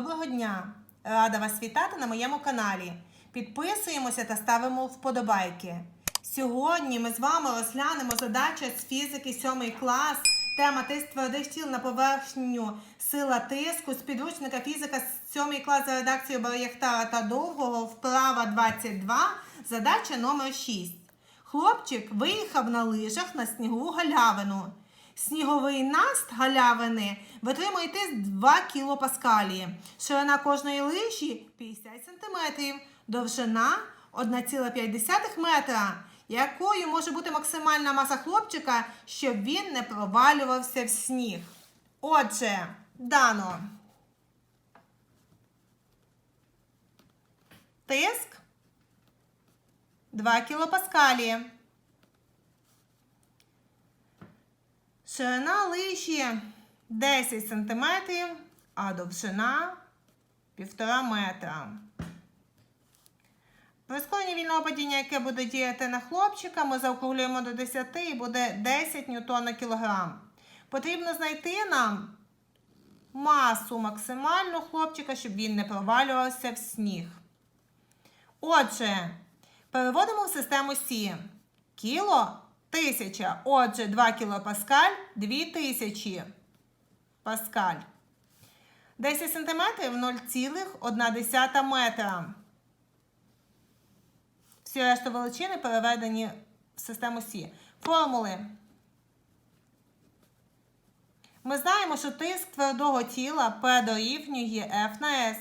Доброго дня! Рада вас вітати на моєму каналі. Підписуємося та ставимо вподобайки. Сьогодні ми з вами розглянемо задачу з фізики 7 клас. Тема тиск твердих тіл на поверхню сила тиску з підручника фізика 7 клас за редакцією Бар'яхтара та Довгого, вправа 22, задача номер 6. Хлопчик виїхав на лижах на снігову галявину. Сніговий наст галявини витримує тиск 2 кілопаскалі. Ширина кожної лижі 50 см, довжина 1,5 метра. Якою може бути максимальна маса хлопчика, щоб він не провалювався в сніг? Отже, дано. Тиск 2 кілопаскалі. Ширина лижі 10 см, а довжина 1,5 метра. Прискорення вільного падіння, яке буде діяти на хлопчика, ми заокруглюємо до 10 і буде 10 ньютон на кілограм. Потрібно знайти нам масу максимальну хлопчика, щоб він не провалювався в сніг. Отже, переводимо в систему Сі. Кіло тисяча. Отже, 2 кілопаскаль 2000 паскаль. 10 сантиметрів 0,1 метра. Всі решта величини переведені в систему Сі. Формули. Ми знаємо, що тиск твердого тіла P дорівнює F на S,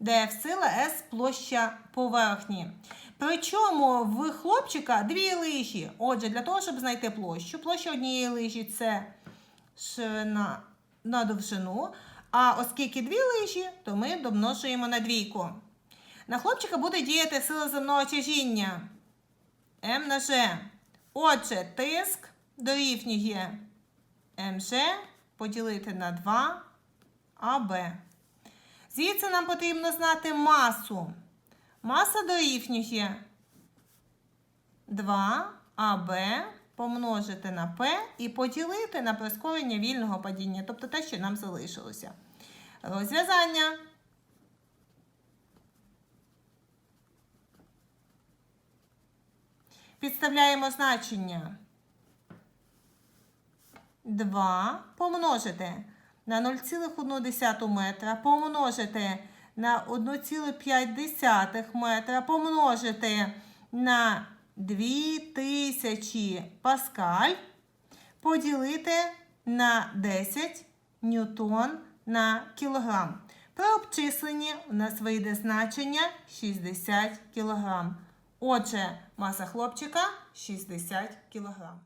де F сила S площа поверхні. Причому в хлопчика дві лижі. Отже, для того, щоб знайти площу, площа однієї лижі це ширина на довжину. А оскільки дві лижі, то ми домножуємо на двійку. На хлопчика буде діяти сила земного тяжіння М на Ж. Отже, тиск дорівнює МЖ поділити на 2 АБ. Звідси нам потрібно знати масу. Маса дорівнює 2 АБ помножити на П і поділити на прискорення вільного падіння, тобто те, що нам залишилося. Розв'язання. Підставляємо значення 2 помножити на 0,1 метра, помножити на 1,5 метра, помножити на 2000 паскаль, поділити на 10 ньютон на кілограм. При обчисленні у нас вийде значення 60 кілограм. Отже, маса хлопчика 60 кг.